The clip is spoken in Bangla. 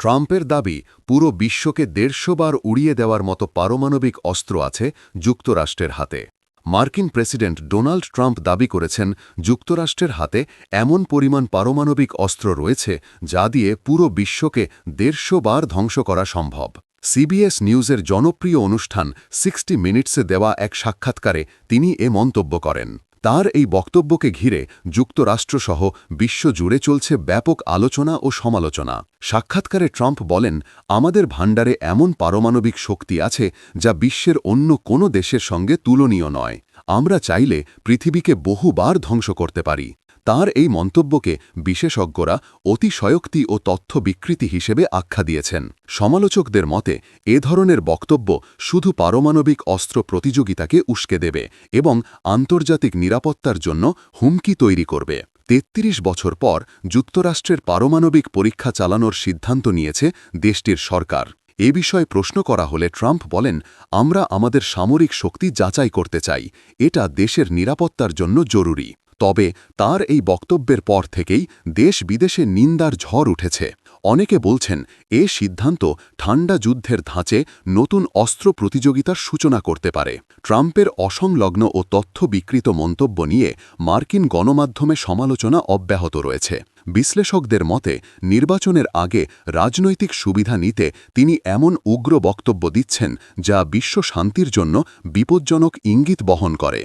ট্রাম্পের দাবি, পুরো বিশ্বকে দেড়শো বার উড়িয়ে দেওয়ার মতো পারমাণবিক অস্ত্র আছে যুক্তরাষ্ট্রের হাতে। মার্কিন প্রেসিডেন্ট ডোনাল্ড ট্রাম্প দাবি করেছেন, যুক্তরাষ্ট্রের হাতে এমন পরিমাণ পারমাণবিক অস্ত্র রয়েছে যা দিয়ে পুরো বিশ্বকে দেড়শো বার ধ্বংস করা সম্ভব। সিবিএস নিউজের জনপ্রিয় অনুষ্ঠান সিক্সটি মিনিটসে দেওয়া এক সাক্ষাৎকারে তিনি এ মন্তব্য করেন। তার এই বক্তব্যকে ঘিরে যুক্তরাষ্ট্রসহ বিশ্বজুড়ে চলছে ব্যাপক আলোচনা ও সমালোচনা। সাক্ষাৎকারে ট্রাম্প বলেন, আমাদের ভাণ্ডারে এমন পারমাণবিক শক্তি আছে যা বিশ্বের অন্য কোনো দেশের সঙ্গে তুলনীয় নয়। আমরা চাইলে পৃথিবীকে বহুবার ধ্বংস করতে পারি। তার এই মন্তব্যকে বিশেষজ্ঞরা অতিশয়োক্তি ও তথ্য বিকৃতি হিসেবে আখ্যা দিয়েছেন। সমালোচকদের মতে, এ ধরনের বক্তব্য শুধু পারমাণবিক অস্ত্র প্রতিযোগিতাকে উস্কে দেবে এবং আন্তর্জাতিক নিরাপত্তার জন্য হুমকি তৈরি করবে। তেত্রিশ বছর পর যুক্তরাষ্ট্রের পারমাণবিক পরীক্ষা চালানোর সিদ্ধান্ত নিয়েছে দেশটির সরকার। এ বিষয়ে প্রশ্ন করা হলে ট্রাম্প বলেন, আমরা আমাদের সামরিক শক্তি যাচাই করতে চাই। এটা দেশের নিরাপত্তার জন্য জরুরি। তবে তার এই বক্তব্যের পর থেকেই দেশ বিদেশে নিন্দার ঝড় উঠেছে। অনেকে বলছেন, এ সিদ্ধান্ত ঠান্ডা যুদ্ধের ধাঁচে নতুন অস্ত্র প্রতিযোগিতার সূচনা করতে পারে। ট্রাম্পের অসংলগ্ন ও তথ্য বিকৃত মন্তব্য নিয়ে মার্কিন গণমাধ্যমে সমালোচনা অব্যাহত রয়েছে। বিশ্লেষকদের মতে, নির্বাচনের আগে রাজনৈতিক সুবিধা নিতে তিনি এমন উগ্র বক্তব্য দিচ্ছেন যা বিশ্ব শান্তির জন্য বিপজ্জনক ইঙ্গিত বহন করে।